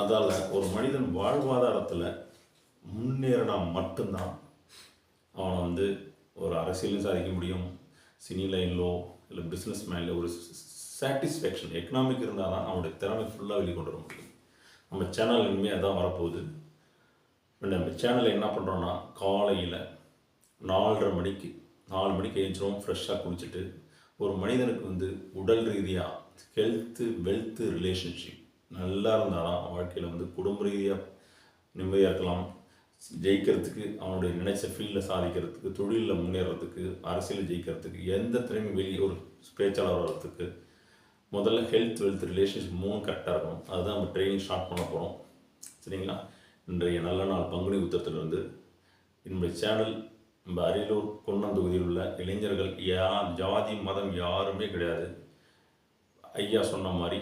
அதால் ஒரு மனிதன் வாழ்வாதாரத்தில் முன்னேறினா மட்டும்தான் அவனை வந்து ஒரு அரசியலும் சாதிக்க முடியும். சினி லைன்லோ இல்லை பிஸ்னஸ் மேன்ல ஒரு சாட்டிஸ்ஃபேக்ஷன் எக்கனாமிக் இருந்தால் தான் அவனுடைய திறமை ஃபுல்லாக வெளிக்கொண்டு வர முடியும். நம்ம சேனல் இனிமேல் அதான் வரப்போகுது. நம்ம சேனலில் என்ன பண்ணுறோன்னா காலையில் நாலரை மணிக்கு நாலு மணிக்கு எழுந்திரும் ஃப்ரெஷ்ஷாக குளிச்சுட்டு. ஒரு மனிதனுக்கு வந்து உடல் ரீதியாக ஹெல்த்து வெல்த்து ரிலேஷன்ஷிப் நல்லா இருந்தாலும் வாழ்க்கையில் வந்து குடும்ப ரீதியாக நிம்மதியாக இருக்கலாம். ஜெயிக்கிறதுக்கு அவனுடைய நினைச்ச ஃபீல்டில் சாதிக்கிறதுக்கு தொழிலில் முன்னேறதுக்கு அரசியலில் ஜெயிக்கிறதுக்கு எந்த திறமையும் வெளியே ஒரு பேச்சாளர் வர்றதுக்கு முதல்ல ஹெல்த் வெல்த் ரிலேஷன்ஷிப் மூணு கரெக்டாக இருக்கணும். அதுதான் நம்ம ட்ரைனிங் ஸ்டார்ட் பண்ண போகிறோம் சரிங்களா? இன்றைய நல்ல நாள் பங்குனி உத்தரத்திலிருந்து என்னுடைய சேனல் நம்ம அரியலூர் கொன்னம் தொகுதியில் உள்ள இளைஞர்கள் யார் ஜாதி மதம் யாருமே கிடையாது. ஐயா சொன்ன மாதிரி